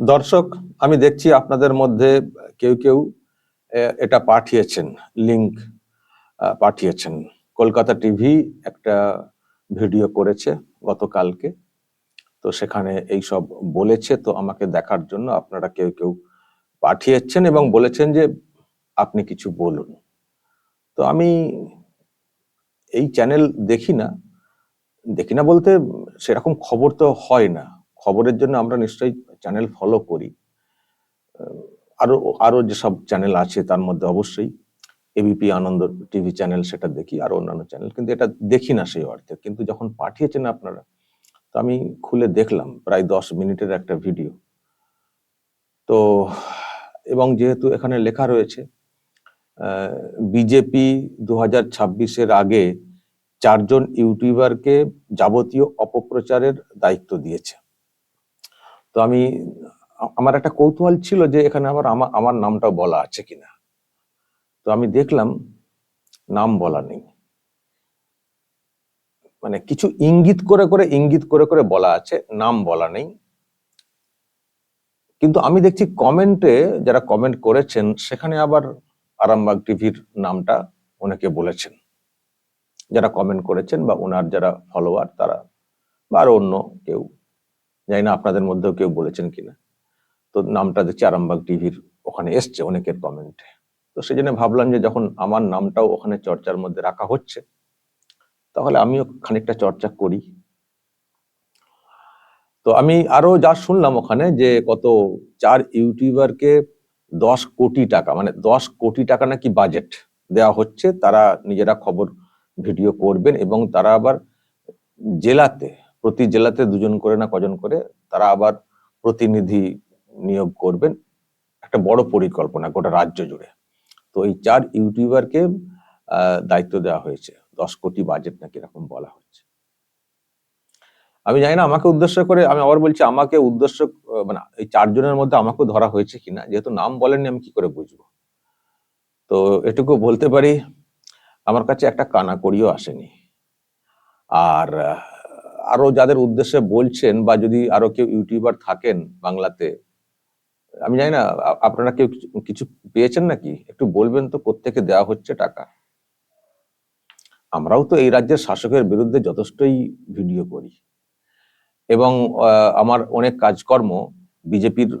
দর্শক, আমি দেখছি আপনাদের মধ্যে কেউ কেউ এটা পাঠিয়েছেন লিংক পাঠিয়েছেন। কলকাতা টিভি একটা ভিডিও করেছে গতকালকে, তো সেখানে এই সব বলেছে, তো আমাকে দেখার জন্য আপনারা কেউ কেউ পাঠিয়েছেন এবং বলেছেন যে আপনি কিছু বলুন। তো আমি এই চ্যানেল দেখি না দেখি না বলতে সেরকম খবর তো হয় না। খবরের জন্য আমরা নিশ্চয়ই চ্যানেল ফলো করি। আরও আরও যেসব চ্যানেল আছে তার মধ্যে অবশ্যই এবিপি আনন্দ টিভি চ্যানেল সেটা দেখি, আর অন্যান্য চ্যানেল কিন্তু এটা দেখি না সেই অর্থে। কিন্তু যখন পাঠিয়েছেন আপনারা, তো আমি খুলে দেখলাম প্রায় দশ মিনিটের একটা ভিডিও তো, এবং যেহেতু এখানে লেখা রয়েছে বিজেপি দু হাজার ছাব্বিশের আগে চারজন ইউটিউবারকে যাবতীয় অপপ্রচারের দায়িত্ব দিয়েছে। তো আমি, আমার একটা কৌতূহল ছিল যে এখানে আবার আমার আমার নামটা বলা আছে কিনা। তো আমি দেখলাম নাম বলা নেই। মানে কিছু ইঙ্গিত করে করে, ইঙ্গিত করে করে বলা আছে, নাম বলা নেই। কিন্তু আমি দেখছি কমেন্টে যারা কমেন্ট করেছেন, সেখানে আবার আরামবাগ টিভির নামটা অনেকে বলেছেন। যারা কমেন্ট করেছেন বা ওনার যারা ফলোয়ার, তারা বা আরও অন্য কেউ জানি না আপনাদের মধ্যেও কেউ বলেছেন কিনা। তো নামটা দেখছি আরামবাগ টিভির ওখানে এসছে অনেকের কমেন্টে তো সেই জন্য ভাবলাম যে যখন আমার নামটাও ওখানে চর্চার মধ্যে রাখা হচ্ছে, তাহলে আমিও খানিকটা চর্চা করি। তো আমি আরও যা শুনলাম ওখানে যে কত চার ইউটিউবারকে দশ কোটি টাকা মানে দশ কোটি টাকা নাকি বাজেট দেওয়া হচ্ছে, তারা নিজেরা খবর ভিডিও করবেন এবং তারা আবার জেলাতে প্রতি জেলাতে দুজন করে না কজন করে, তারা আবার প্রতিনিধি নিয়োগ করবেন। একটা বড় পরিকল্পনা গোটা রাজ্য জুড়ে। তো এই চার ইউটিউবারকে দায়িত্ব দেওয়া হয়েছে। দশ কোটি বাজেট নাকি এরকম বলা হচ্ছে আমি জানি না আমাকে উদ্দেশ্য করে, আমি আবার বলছি আমাকে উদ্দেশ্য মানে এই চারজনের মধ্যে আমাকেও ধরা হয়েছে কিনা, যেহেতু নাম বলেননি আমি কি করে বুঝব? তো এটুকু বলতে পারি, আমার কাছে একটা কানাকড়িও আসেনি। আর আরও যাদের উদ্দেশ্যে বলছেন বা যদি আরও কেউ ইউটিউবার থাকেন বাংলাতে, আমি জানি না আপনারা কেউ কিছু- পেয়েছেন নাকি? একটু বলবেন তো কোত্থেকে দেওয়া হচ্ছে টাকা। আমরাও তো এই রাজ্যের শাসকের বিরুদ্ধে যথেষ্টই ভিডিও করি। এবং আমার অনেক কাজকর্ম বিজেপির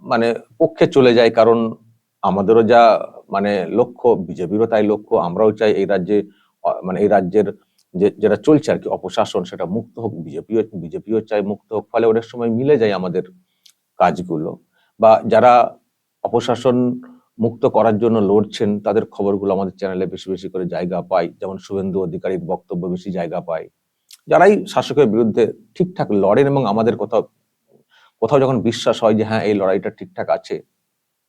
মানে পক্ষে চলে যায়, কারণ আমাদেরও যা মানে লক্ষ্য, বিজেপিরও তাই লক্ষ্য, আমরাও চাই এই রাজ্যে মানে এই রাজ্যের যে, যেটা চলছে আর কি, অপশাসন, সেটা মুক্ত হোক, বিজেপিও বিজেপিও চাই মুক্ত হোক, ফলে অনেক সময় মিলে যায় আমাদের কাজগুলো। বা যারা অপশাসন মুক্ত করার জন্য লড়ছেন, তাদের খবরগুলো আমাদের চ্যানেলে বেশি বেশি করে জায়গা পায়। যেমন শুভেন্দু অধিকারীর বক্তব্য বেশি জায়গা পায়। যারাই শাসকের বিরুদ্ধে ঠিকঠাক লড়েন এবং আমাদের কোথাও কোথাও যখন বিশ্বাস হয় যে হ্যাঁ এই লড়াইটা ঠিকঠাক আছে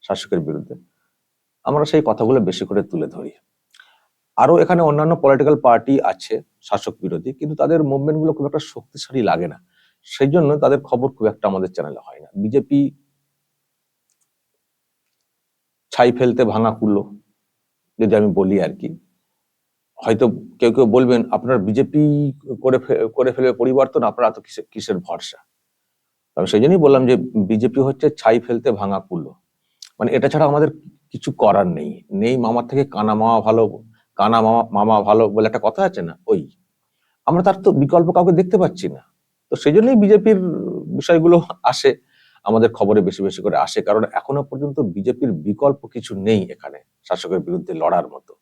শাসকের বিরুদ্ধে, আমরা সেই কথাগুলো বেশি করে তুলে ধরি। আরও এখানে অন্যান্য পলিটিক্যাল পার্টি আছে, শাসক বিরোধী, কিন্তু তাদের মুভমেন্টগুলো খুব একটা শক্তিশালী লাগে না। সেই জন্য তাদের খবর খুব একটা আমাদের চ্যানেলে হয় না। বিজেপি ছাই ফেলতে ভাঙা কুলো, যদি আমি বলি আর কি। হয়তো কেউ কেউ বলবেন, আপনার বিজেপি করে করে ফেলবে পরিবর্তন, আপনারা তো কিসের কিসের ভরসা? আমি সেই জন্যই বললাম যে বিজেপি হচ্ছে ছাই ফেলতে ভাঙা কুলো। মানে এটা ছাড়া আমাদের কিছু করার নেই। নেই মামার থেকে কানা মামা ভালো কানা মামা মামা ভালো বলে একটা কথা আছে না? ওই। আমরা তার তো বিকল্প কাউকে দেখতে পাচ্ছি না। তো সেই জন্যই বিজেপির বিষয়গুলো আসে, আমাদের খবরে বেশি বেশি করে আসে। কারণ এখনও পর্যন্ত বিজেপির বিকল্প কিছু নেই এখানে শাসকের বিরুদ্ধে লড়ার মতো।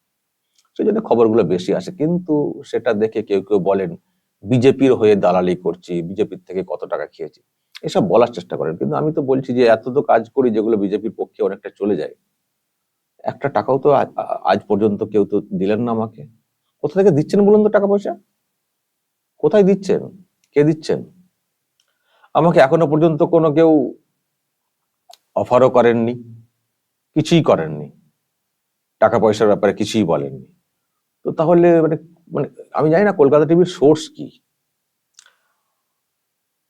সেই জন্য খবরগুলো বেশি আসে। কিন্তু সেটা দেখে কেউ কেউ বলেন, বিজেপির হয়ে দালালি করছি, বিজেপির থেকে কত টাকা খেয়েছি। এসব বলার চেষ্টা করেন। কিন্তু আমি তো বলছি যে এত তো কাজ করি যেগুলো বিজেপির পক্ষে অনেকটা চলে যায়। একটা টাকাও তো আজ পর্যন্ত কেউ তো দিলেন না আমাকে। কোথা থেকে দিচ্ছেন বলুন তো টাকা পয়সা কোথায় দিচ্ছেন? কে দিচ্ছেন? আমাকে এখনও পর্যন্ত কোনো কেউ অফারও করেননি, কিছুই করেননি। টাকা পয়সার ব্যাপারে কিছুই বলেননি। তো তাহলে মানে মানে আমি জানি না কলকাতা টিভির সোর্স কি।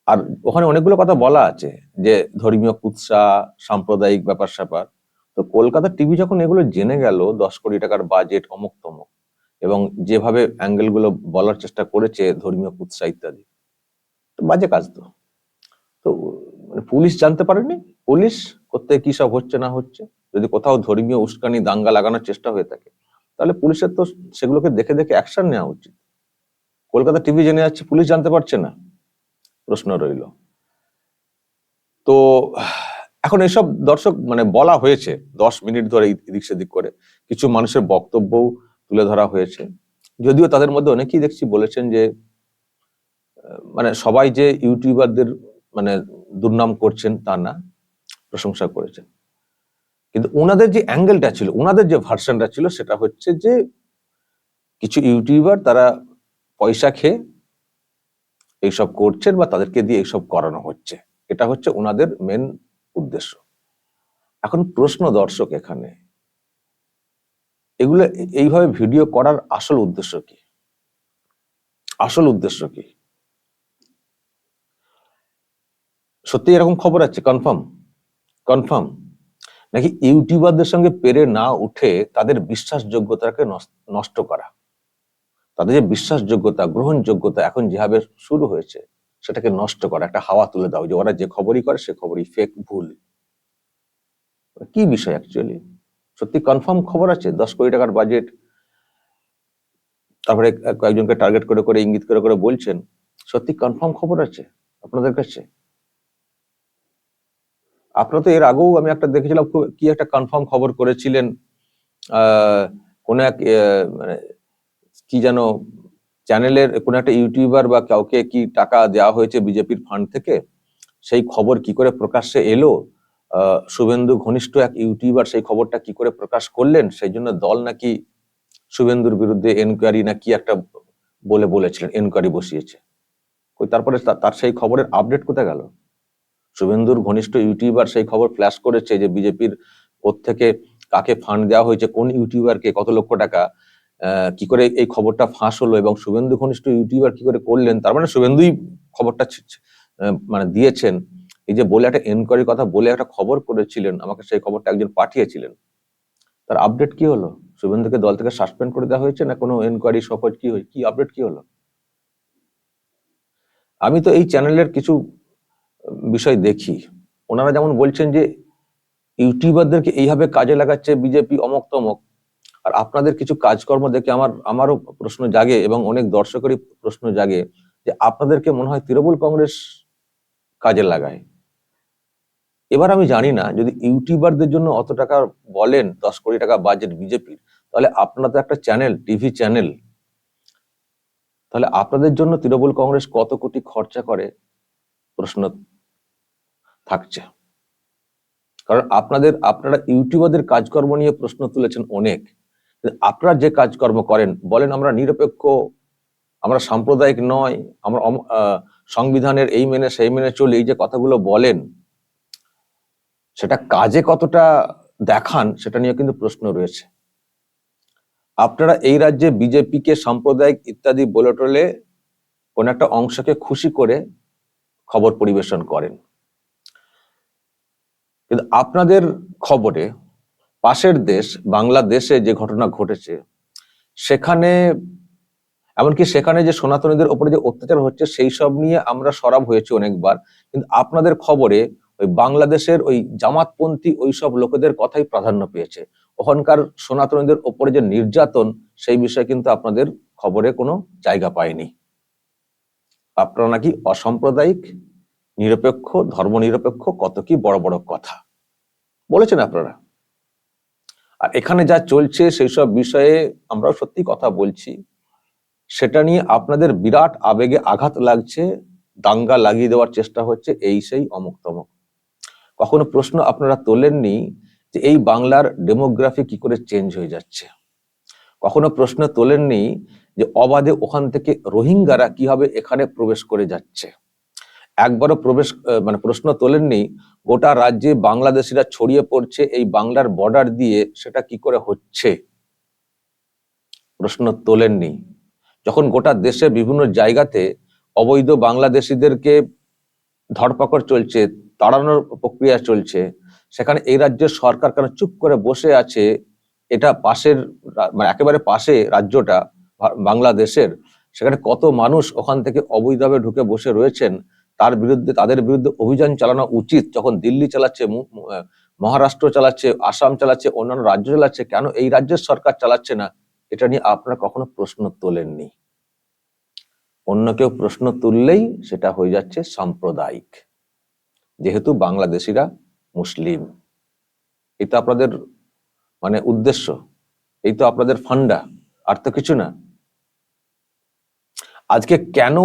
আর ওখানে অনেকগুলো কথা বলা আছে যে ধর্মীয় কুৎসা, সাম্প্রদায়িক ব্যাপার স্যাপার তো কলকাতা টিভি যখন এগুলো জেনে গেল, দশ কোটি টাকার বাজেট অমুক তমুক এবং যেভাবে অ্যাঙ্গেলগুলো বলার চেষ্টা করেছে ধর্মীয় কুৎসা ইত্যাদি, তো বাজে কাজ তো। তো মানে পুলিশ জানতে পারেনি? পুলিশ কোথায় কি সব হচ্ছে না হচ্ছে? যদি কোথাও ধর্মীয় উস্কানি, দাঙ্গা লাগানোর চেষ্টা হয়ে থাকে, তাহলে পুলিশের তো সেগুলোকে দেখে দেখে অ্যাকশন নেওয়া উচিত। কলকাতা টিভি জেনে যাচ্ছে, পুলিশ জানতে পারছে না। প্রশ্ন রইল। তো এখন এসব দর্শক মানে বলা হয়েছে, দশ মিনিট ধরে এদিক সেদিক করে, কিছু মানুষের বক্তব্যও তুলে ধরা হয়েছে। যদিও তাদের মধ্যে অনেকেই দেখছি বলেছেন যে মানে সবাই যে ইউটিউবারদের মানে দুর্নাম করছেন তা না, প্রশংসা করেছেন। কিন্তু ওনাদের যে অ্যাঙ্গেলটা ছিল, ওনাদের যে ভার্সনটা ছিল, সেটা হচ্ছে যে, কিছু ইউটিউবার তারা পয়সা খেয়ে এইসব করছেন বা তাদেরকে দিয়ে এইসব করানো হচ্ছে। এটা হচ্ছে ওনাদের মেন উদ্দেশ্য। এখন প্রশ্ন দর্শক এখানে, এগুলো এইভাবে ভিডিও করার আসল উদ্দেশ্য কি? আসল উদ্দেশ্য কি? সত্যি এরকম খবর আছে? কনফার্ম? কনফার্ম? নাকি ইউটিউবারদের সঙ্গে পেরে না উঠে তাদের বিশ্বাসযোগ্যতাকে নষ্ট করা? তাদের যে বিশ্বাসযোগ্যতা, গ্রহণযোগ্যতা এখন যেভাবে শুরু হয়েছে সেটাকে নষ্ট করা, একটা হাওয়া তুলে দাও, যে ওরা যে খবরই করে সে খবরই ফেক ভুল। কি বিষয় অ্যাকচুয়ালি সত্যি কনফার্ম খবর আছে, দশ কোটি টাকার বাজেট তারপরে কয়েকজনকে টার্গেট করে করে, ইঙ্গিত করে করে বলছেন, সত্যি কনফার্ম খবর আছে আপনাদের কাছে? আপনারা তো এর আগেও আমি একটা দেখেছিলাম, খুব কি একটা কনফার্ম খবর করেছিলেন কোন এক মানে কি যেন চ্যানেলের কোনো একটা ইউটিউবার বা কাউকে কি টাকা দেওয়া হয়েছে বিজেপির ফান্ড থেকে, সেই খবর কি করে প্রকাশ্যে এলো? শুভেন্দু ঘনিষ্ঠ এক ইউটিউবার সেই খবরটা কি করে প্রকাশ করলেন? সেই জন্য দল নাকি শুভেন্দুর বিরুদ্ধে এনকোয়ারি না কি একটা বলে বলেছিলেন এনকোয়ারি বসিয়েছে। কই, তারপরে তার সেই খবরের আপডেট কোথায় গেল? শুভেন্দুর ঘনিষ্ঠ ইউটিউবার সেই খবর ফ্ল্যাশ করেছে যে বিজেপির থেকে কাকে ফান্ড দেওয়া হয়েছে, কোন ইউটিউবারকে কত লক্ষ টাকা কি করে এই খবরটা ফাঁস হলো এবং শুভেন্দু ঘনিষ্ঠ ইউটিউবার কি করে করলেন? তার মানে শুভেন্দুই খবরটা মানে দিয়েছেন। এই যে বলে একটা এনকোয়ারির কথা, বলে একটা খবর করেছিলেন, আমাকে সেই খবরটা একজন পাঠিয়েছিলেন। তার আপডেট কি হলো? শুভেন্দুকে দল থেকে সাসপেন্ড করে দেওয়া হয়েছে না কোনো এনকোয়ারি সফর কি হয়েছে কি আপডেট কি হলো? আমি তো এই চ্যানেলের কিছু বিষয় দেখি। ওনারা যেমন বলছেন যে, ইউটিউবারদেরকে এইভাবে কাজে লাগাচ্ছে, বিজেপি অমক তমক আর আপনাদের কিছু কাজকর্ম দেখে আমার, আমারও প্রশ্ন জাগে এবং অনেক দর্শকেরই প্রশ্ন জাগে যে আপনাদেরকে মনে হয় তৃণমূল কংগ্রেস কাজে লাগায়। এবার আমি জানি না, যদি ইউটিউবারদের জন্য অত টাকা বলেন, দশ কোটি টাকা বাজেট বিজেপির, তাহলে আপনারা তো একটা চ্যানেল টিভি চ্যানেল তাহলে আপনাদের জন্য তৃণমূল কংগ্রেস কত কোটি খরচা করে? প্রশ্ন থাকছে। কারণ আপনাদের, আপনারা ইউটিউবারদের কাজকর্ম নিয়ে প্রশ্ন তুলেছেন অনেক। আপনারা যে কাজকর্ম করেন, বলেন আমরা নিরপেক্ষ, আমরা সাম্প্রদায়িক নয়, আমরা সংবিধানের এই মেনে, সেই মেনে চলি, এই যে কথাগুলো বলেন, সেটা কাজে কতটা দেখান, সেটা নিয়ে কিন্তু প্রশ্ন রয়েছে। আপনারা এই রাজ্যে বিজেপিকে সাম্প্রদায়িক ইত্যাদি বলে টলে কোন একটা অংশকে খুশি করে খবর পরিবেশন করেন। কিন্তু আপনাদের খবরে পাশের দেশ, বাংলাদেশে যে ঘটনা ঘটেছে, সেখানে, এমনকি সেখানে যে সনাতনীদের উপরে যে অত্যাচার হচ্ছে, সেই সব নিয়ে আমরা সরব হয়েছি অনেকবার। কিন্তু আপনাদের খবরে ওই বাংলাদেশের ওই জামাতপন্থী ওই সব লোকেদের কথাই প্রাধান্য পেয়েছে। ওখানকার সনাতনীদের ওপরে যে নির্যাতন, সেই বিষয়ে কিন্তু আপনাদের খবরে কোনো জায়গা পায়নি। আপনারা নাকি অসাম্প্রদায়িক, নিরপেক্ষ, ধর্মনিরপেক্ষ কত কি বড় বড় কথা। বলেছেন আপনারা। আর এখানে যা চলছে সেই সব বিষয়ে আমরা সত্যি কথা বলছি। সেটা নিয়ে আপনাদের বিরাট আবেগে আঘাত লাগছে, দাঙ্গা লাগিয়ে দেওয়ার চেষ্টা হচ্ছে এই সেই অমুক তমুক কখনো প্রশ্ন আপনারা তোলেননি যে এই বাংলার ডেমোগ্রাফি কি করে চেঞ্জ হয়ে যাচ্ছে? কখনো প্রশ্ন তোলেননি যে অবাধে ওখান থেকে রোহিঙ্গারা কীভাবে এখানে প্রবেশ করে যাচ্ছে? একবারও প্রবেশ মানে প্রশ্ন তোলেননি, গোটা রাজ্যে বাংলাদেশিরা ছড়িয়ে পড়ছে এই বাংলার বর্ডার দিয়ে, সেটা কি করে হচ্ছে? প্রশ্ন তোলেননি। যখন গোটা দেশে বিভিন্ন জায়গাতে অবৈধ বাংলাদেশিদেরকে ধরপাকড় চলছে, তাড়ানোর প্রক্রিয়া চলছে, সেখানে এই রাজ্যের সরকার কেন চুপ করে বসে আছে, এটা পাশের মানে একেবারে পাশে রাজ্যটা বাংলাদেশের, সেখানে কত মানুষ ওখান থেকে অবৈধভাবে ঢুকে বসে রয়েছেন তার বিরুদ্ধে, তাদের বিরুদ্ধে অভিযান চালানো উচিত। যখন দিল্লি চালাচ্ছে মহারাষ্ট্র চালাচ্ছে, আসাম চালাচ্ছে, অন্যান্য রাজ্য চালাচ্ছে, কেন এই রাজ্যের সরকার চালাচ্ছে না? এটা নিয়ে আপনারা কখনো প্রশ্ন তোলেননি। অন্য কেউ প্রশ্ন তুললেই সেটা হয়ে যাচ্ছে সাম্প্রদায়িক। যেহেতু বাংলাদেশিরা মুসলিম। তো আপনাদের মানে উদ্দেশ্য। এই তো আপনাদের ফান্ডা। আর তো কিছু না। আজকে কেন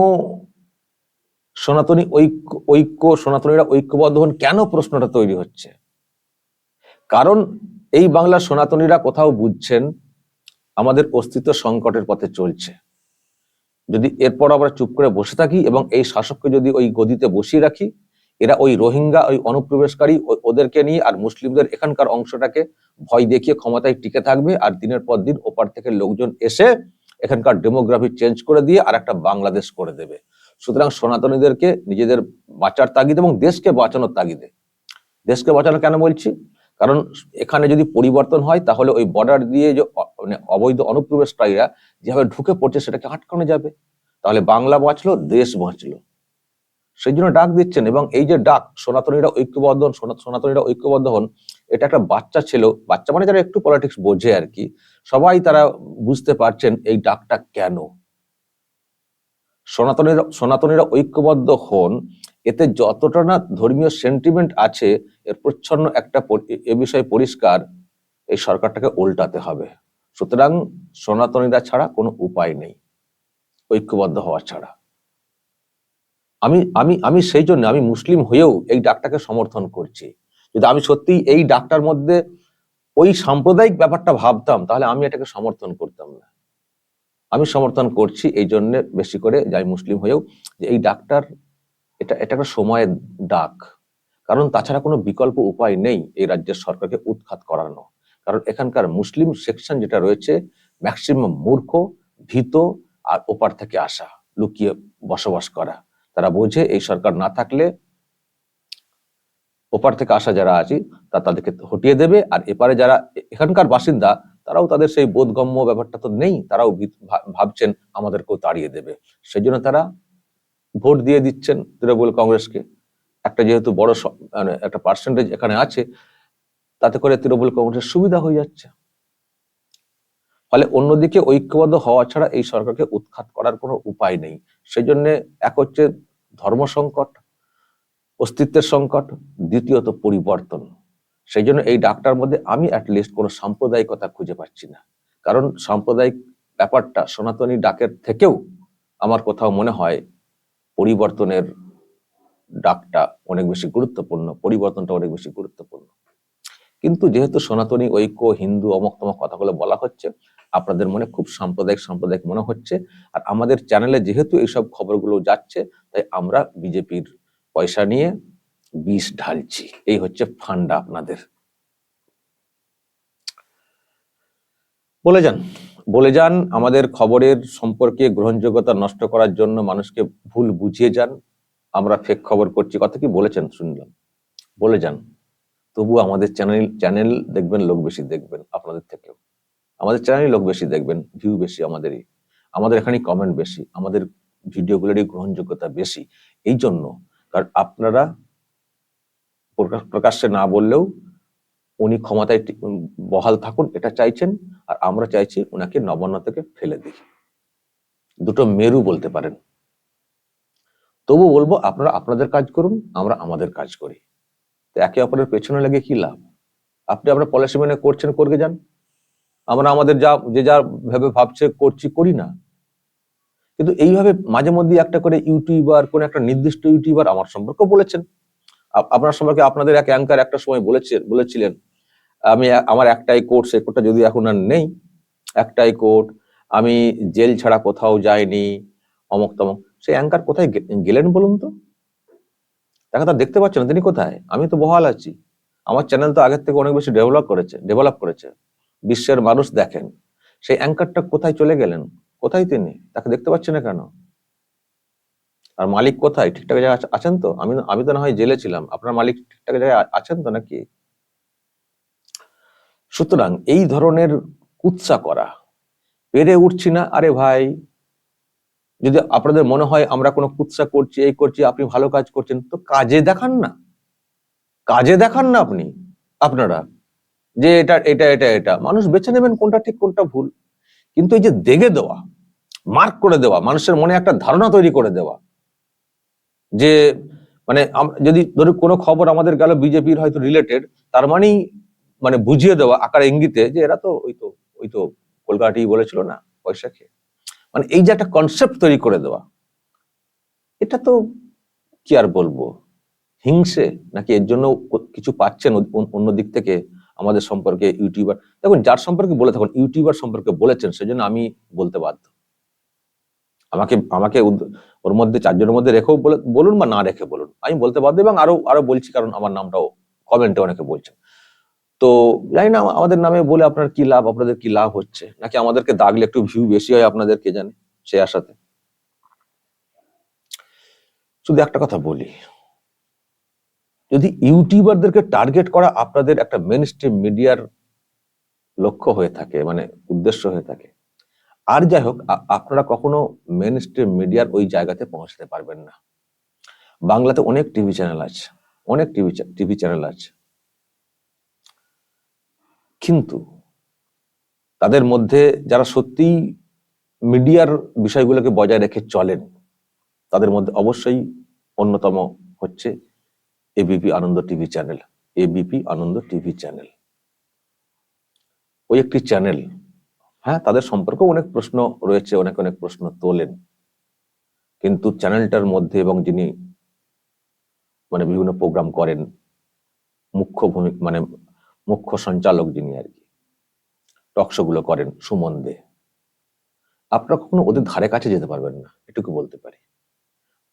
সনাতনী ঐক্য ঐক্য, সনাতনীরা ঐক্যবদ্ধ হন কেন প্রশ্নটা তৈরি হচ্ছে? কারণ এই বাংলার সনাতনীরা কোথাও বুঝছেন আমাদের অস্তিত্ব সংকটের পথে চলছে। যদি এরপর আমরা চুপ করে বসে থাকি এবং এই শাসককে যদি ওই গদিতে বসিয়ে রাখি, এরা ওই রোহিঙ্গা, ওই অনুপ্রবেশকারী ওদেরকে নিয়ে আর মুসলিমদের এখানকার অংশটাকে ভয় দেখিয়ে ক্ষমতায় টিকে থাকবে আর দিনের পর দিন ওপার থেকে লোকজন এসে এখানকার ডেমোগ্রাফি চেঞ্জ করে দিয়ে আর একটা বাংলাদেশ করে দেবে। সুতরাং সনাতনীদেরকে নিজেদের বাঁচার তাগিদে এবং দেশকে বাঁচানোর তাগিদে। দেশকে বাঁচানো কেন বলছি? কারণ এখানে যদি পরিবর্তন হয়, তাহলে ওই বর্ডার দিয়ে যে মানে অবৈধ অনুপ্রবেশকারীরা যেভাবে ঢুকে পড়ছে, সেটাকে আটকানো যাবে। তাহলে বাংলা বাঁচলো, দেশ বাঁচলো। সেই জন্য ডাক দিচ্ছেন এবং এই যে ডাক, সনাতনীরা ঐক্যবদ্ধ হন সনাতনীরা ঐক্যবদ্ধ হন, এটা একটা বাচ্চা ছিল, বাচ্চা মানে যারা একটু পলিটিক্স বোঝে আর কি, সবাই তারা বুঝতে পারছেন এই ডাকটা কেন। সনাতনীরা সনাতনীরা ঐক্যবদ্ধ হন, এতে যতটা না ধর্মীয় সেন্টিমেন্ট আছে, এর প্রচ্ছন্ন একটা এ বিষয়ে পরিষ্কার এই সরকারটাকে উল্টাতে হবে। সুতরাং সনাতনীরা ছাড়া কোনো উপায় নেই, ঐক্যবদ্ধ হওয়া ছাড়া। আমি আমি আমি সেই জন্য, আমি মুসলিম হয়েও এই ডাকটাকে সমর্থন করছি। যদি আমি সত্যি এই ডাকটার মধ্যে ওই সাম্প্রদায়িক ব্যাপারটা ভাবতাম, তাহলে আমি এটাকে সমর্থন করতাম না। আমি সমর্থন করছি এই জন্য বেশি করে যাই মুসলিম হয়েও যে এই ডাকটার এটা এটা একটা সময়ের ডাক। কারণ তাছাড়া কোনো বিকল্প উপায় নেই এই রাজ্যের সরকারকে উৎখাত করানো। কারণ এখানকার মুসলিম সেকশন যেটা রয়েছে, ম্যাক্সিমাম মূর্খ, ভীত আর ওপার থেকে আসা, লুকিয়ে বসবাস করা। তারা বোঝে এই সরকার না থাকলে ওপার থেকে আসা যারা আছে তা তাদেরকে হটিয়ে দেবে। আর এপারে যারা এখানকার বাসিন্দা, তারাও তাদের সেই বোধগম্য ব্যাপারটা তো নেই। তারাও ভাবছেন আমাদেরকেও তাড়িয়ে দেবে। সেই জন্য তারা ভোট দিয়ে দিচ্ছেন তৃণমূল কংগ্রেসকে। একটা যেহেতু বড় মানে একটা পার্সেন্টেজ এখানে আছে, তাতে করে তৃণমূল কংগ্রেসের সুবিধা হয়ে যাচ্ছে। ফলে অন্যদিকে ঐক্যবদ্ধ হওয়া ছাড়া এই সরকারকে উৎখাত করার কোনো উপায় নেই। সেই জন্য এক হচ্ছে ধর্ম সংকট অস্তিত্বের সংকট, দ্বিতীয়ত পরিবর্তন। সেই জন্য এই ডাকটার মধ্যে আমি অ্যাটলিস্ট কোনো সাম্প্রদায়িকতা খুঁজে পাচ্ছি না। কারণ সাম্প্রদায়িক ব্যাপারটা সনাতনী ডাকের থেকেও আমার কোথাও মনে হয় পরিবর্তনের ডাকটা অনেক বেশি গুরুত্বপূর্ণ, পরিবর্তনটা অনেক বেশি গুরুত্বপূর্ণ। কিন্তু যেহেতু সনাতনী ঐক্য, হিন্দু অমক তমক কথাগুলো বলা হচ্ছে, আপনাদের মনে খুব সাম্প্রদায়িক সাম্প্রদায়িক মনে হচ্ছে। আর আমাদের চ্যানেলে যেহেতু এইসব খবরগুলো যাচ্ছে, তাই আমরা বিজেপির পয়সা নিয়ে বিষ ঢালছি। এই হচ্ছে ফান্ডা আপনাদের। বলে যান। বলে যান, আমাদের খবরের সম্পর্কে গ্রহণযোগ্যতা নষ্ট করার জন্য মানুষকে ভুল বুঝিয়ে যান। আমরা ফেক খবর করছি। কথা কি বলেছেন? শুনলাম। বলে যান। তবু আমাদের চ্যানেল চ্যানেল দেখবেন, লোক বেশি দেখবেন আপনাদের থেকেও। আমাদের চ্যানেলে লোক বেশি দেখবেন ভিউ বেশি আমাদেরই। আমাদের এখানে কমেন্ট বেশি। আমাদের ভিডিওগুলোরই গ্রহণযোগ্যতা বেশি। এই জন্য কারণ আপনারা প্রকাশ্যে না বললেও উনি ক্ষমতায় বহাল থাকুন, এটা চাইছেন, আর আমরা চাইছি ওনাকে নবান্ন থেকে ফেলে দিই দুটো মেরু বলতে পারেন। তবু বলব, আপনারা আপনাদের কাজ করুন, আমরা আমাদের কাজ করি। তো একে অপরের পেছনে লেগে কি লাভ? আপনি আপনার পলিসি মেনে করছেন করবে যান। আমরা আমাদের যা, যে যা ভেবে ভাবছে, করছি, করি না। কিন্তু এইভাবে মাঝে মধ্যে একটা করে ইউটিউবার, কোন একটা নির্দিষ্ট ইউটিউবার আমার সম্পর্কে বলেছেন। আপনার সম্পর্কে আপনাদের এক অ্যাঙ্কার একটা সময় বলেছেন, বলেছিলেন, আমি আমার একটাই কোর্ট সে কোর্টটা যদি এখন আর নেই, একটাই কোর্ট আমি জেল ছাড়া কোথাও যাইনি, অমক তমক। সেই অ্যাঙ্কার কোথায় গেলেন বলুন তো? তাকে তো আর দেখতে পাচ্ছেন তিনি কোথায়? আমি তো বহাল আছি। আমার চ্যানেল তো আগের থেকে অনেক বেশি ডেভেলপ করেছে ডেভেলপ করেছে। বিশ্বের মানুষ দেখেন, সেই অ্যাঙ্কারটা কোথায় চলে গেলেন? কোথায় তিনি? তাকে দেখতে পাচ্ছি না কেন? আর মালিক কোথায়? ঠিকঠাক জায়গায় আছেন তো? আমি আমি তো না হয় জেলে ছিলাম। আপনার মালিক ঠিকঠাক জায়গায় আছেন তো নাকি? সুতরাং এই ধরনের কুৎসা করা পেরে উঠছি না। আরে ভাই, যদি আপনাদের মনে হয় আমরা কোনো কুৎসা করছি, এই করছি, আপনি ভালো কাজ করছেন, তো কাজে দেখান না। কাজে দেখান না আপনি, আপনারা, যে এটা এটা এটা এটা। মানুষ বেছে নেবেন কোনটা ঠিক, কোনটা ভুল। কিন্তু এই যে দেগে দেওয়া মার্ক করে দেওয়া, মানুষের মনে একটা ধারণা তৈরি করে দেওয়া। যে মানে যদি ধরো কোনো খবর আমাদের গেল বিজেপির হয়তো রিলেটেড তার মানেই মানে বুঝিয়ে দেওয়া আকার ইঙ্গিতে যে, এরা তো ওই তো ওই তো কলকাতাই বলেছিল না, পয়সা খেয়ে। মানে এই যে একটা কনসেপ্ট তৈরি করে দেওয়া, এটা তো কি আর বলব? হিংসে নাকি এর জন্য কিছু পাচ্ছেন অন্য দিক থেকে আমাদের সম্পর্কে ইউটিউবার? দেখুন, যার সম্পর্কে বলে থাকুন ইউটিউবার সম্পর্কে বলেছেন, সেজন্য আমি বলতে বাধ্য। আমাকে আমাকে ওর মধ্যে চারজনের মধ্যে রেখেও বলে, বলুন বা না রেখে বলুন। আমি বলতে বাধ্য এবং আরও আরও বলছি কারণ আমার নামটাও কমেন্টে অনেকে বলছেন তো জানি না, আমাদের নামে বলে আপনার কি লাভ, আপনাদের কি লাভ হচ্ছে? নাকি আমাদেরকে দাগলে একটু ভিউ বেশি হয় আপনাদের, কে জানে? সে আশাতে। শুধু একটা কথা বলি। যদি ইউটিউবারদেরকে টার্গেট করা আপনাদের একটা মেন মিডিয়ার লক্ষ্য হয়ে থাকে মানে উদ্দেশ্য হয়ে থাকে আর যাই হোক আপনারা কখনো মেন স্ট্রিম মিডিয়ার ওই জায়গাতে পৌঁছতে পারবেন না। বাংলাতে অনেক টিভি চ্যানেল আছে, অনেক টিভি টিভি চ্যানেল আছে। কিন্তু তাদের মধ্যে যারা সত্যিই মিডিয়ার বিষয়গুলোকে বজায় রেখে চলেন, তাদের মধ্যে অবশ্যই অন্যতম হচ্ছে ABP Ananda TV channel ABP Ananda TV channel ওই একটি চ্যানেল হ্যাঁ তাদের সম্পর্কে অনেক প্রশ্ন রয়েছে, অনেক অনেক প্রশ্ন তোলেন। কিন্তু চ্যানেলটার মধ্যে এবং যিনি মানে বিভিন্ন প্রোগ্রাম করেন, মুখ্য ভূমি মানে মুখ্য সঞ্চালক যিনি আর কি টকশো গুলো করেন সুমন দে। আপনারা কখনো ওদের ধারে কাছে যেতে পারবেন না, এটুকু বলতে পারি।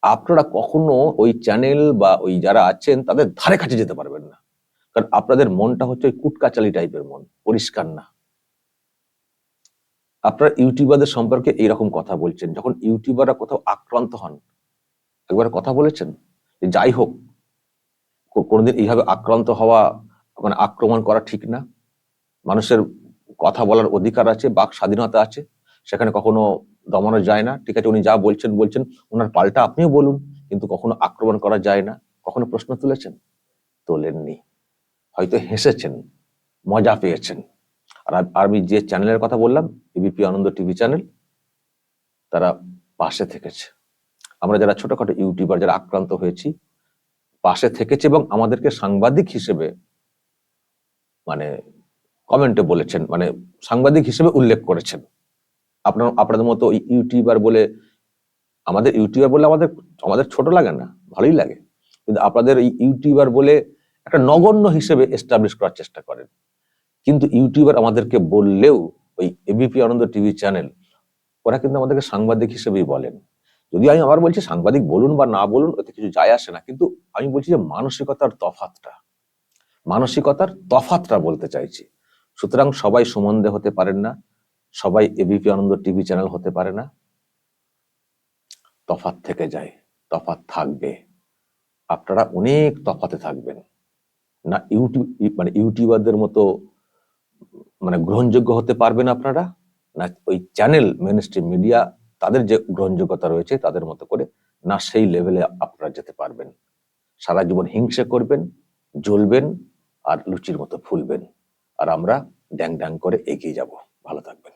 আপনারা কখনো ওই চ্যানেল বা ওই যারা আছেন, তাদের ধারে কাছে যেতে পারবেন না। কারণ আপনাদের মনটা হচ্ছে ওই কুটকাচালি টাইপের মন, পরিষ্কার না। আপনারা ইউটিউবারদের সম্পর্কে এইরকম কথা বলছেন, যখন ইউটিউবাররা কোথাও আক্রান্ত হন, একবার কথা বলেছেন যে যাই হোক কোনোদিন এইভাবে আক্রান্ত হওয়া মানে আক্রমণ করা ঠিক না। মানুষের কথা বলার অধিকার আছে, বাক স্বাধীনতা আছে, সেখানে কখনো দমানো যায় না। ঠিক আছে, উনি যা বলছেন বলছেন ওনার পাল্টা আপনিও বলুন, কিন্তু কখনো আক্রমণ করা যায় না। কখনো প্রশ্ন তুলেছেন? তোলেননি। হয়তো হেসেছেন, মজা পেয়েছেন। আর আম- যে চ্যানেলের কথা বললাম এবিপি আনন্দ টিভি চ্যানেল তারা পাশে থেকেছে। আমরা যারা ছোটখাটো ইউটিউবার যারা আক্রান্ত হয়েছি, পাশে থেকেছে এবং আমাদেরকে সাংবাদিক হিসেবে মানে কমেন্টে বলেছেন মানে সাংবাদিক হিসেবে উল্লেখ করেছেন। আপনার, আপনাদের মতো ইউটিউবার বলে, আমাদের ইউটিউবার বলে আমাদের আমাদের ছোট লাগে না, ভালোই লাগে। কিন্তু আপনাদের ইউটিউবার বলে একটা নগণ্য হিসেবে এস্টাবলিশ করার চেষ্টা করেন। কিন্তু ইউটিউবার আমাদেরকে বললেও ওই এবিপি আনন্দ টিভি চ্যানেল, ওরা কিন্তু আমাদেরকে সাংবাদিক হিসেবেই বলেন। যদি আমি আবার বলছি সাংবাদিক বলুন বা না বলুন, ওতে কিছু যায় আসে না, কিন্তু আমি বলছি যে মানসিকতার তফাতটা মানসিকতার তফাতটা বলতে চাইছি। সুতরাং সবাই সুমন্দে হতে পারেন না, সবাই এবিপি আনন্দ টিভি চ্যানেল হতে পারে না। তফাত থেকে যায়, তফাত থাকবে। আপনারা অনেক তফাতে থাকবেন। না ইউটিউব মানে ইউটিউবারদের মতো মানে গ্রহণযোগ্য হতে পারবেন আপনারা? না, ওই চ্যানেল মেন মিডিয়া তাদের যে গ্রহণযোগ্যতা রয়েছে তাদের মতো করে না সেই লেভেলে আপনারা যেতে পারবেন। সারা জীবন হিংসা করবেন, জ্বলবেন আর লুচির মতো ফুলবেন। আর আমরা ড্যাং ড্যাং করে এগিয়ে যাব। ভালো থাকবেন।